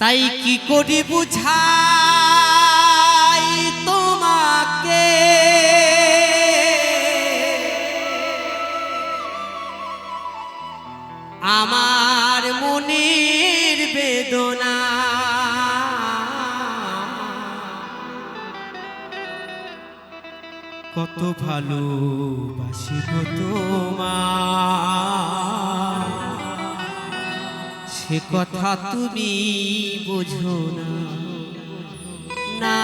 তাই কি করি বুঝাই তোমাকে? আমার মনের বেদনা। কত ভালোবাসি গো তোমার সে কথা তুমি বোঝো না।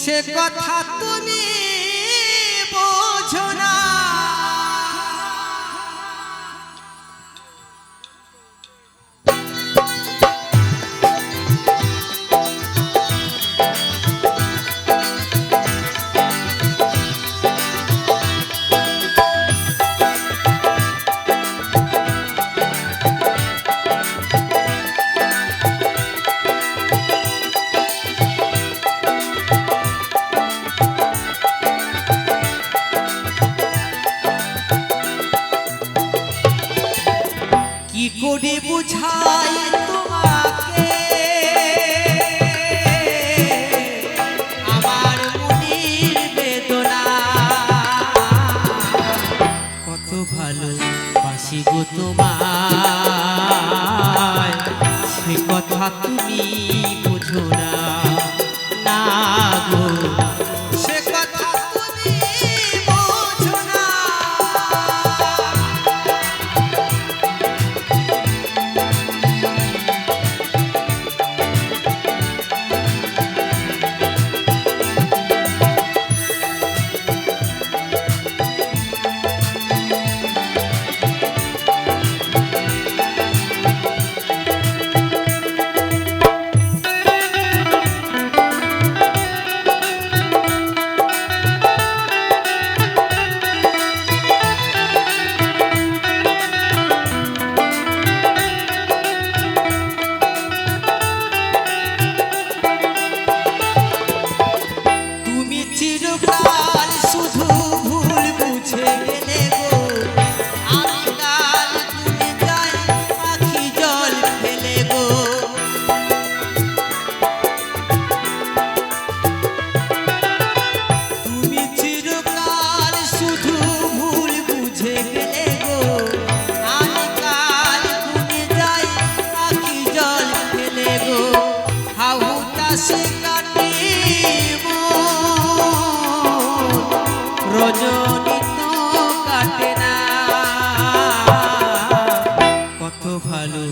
সে কথা তুমি তোমায়। সে কথা তুমি হাউটা সে রজনী তো কাটে না। কত ভালো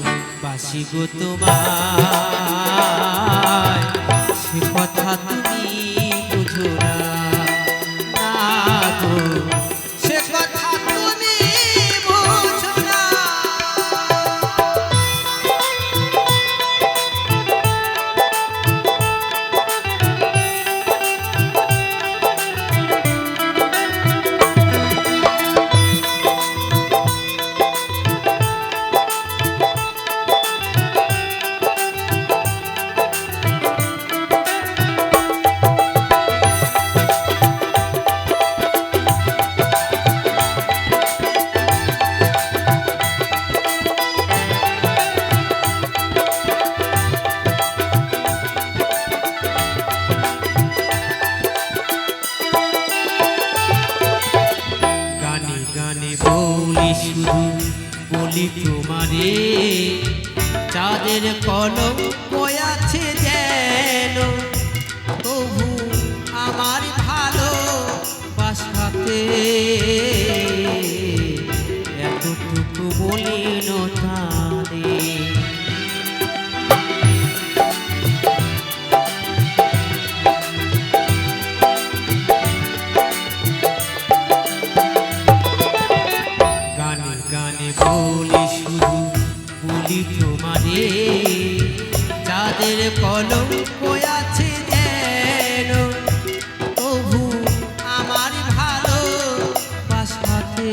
সে কথা তুমি বুঝো না। বলি তোমারে। চাঁদের কলম আছে দিদি তোমারে যাদের কলঙ্ক আছে যেন। আমার ভালো বাসাতে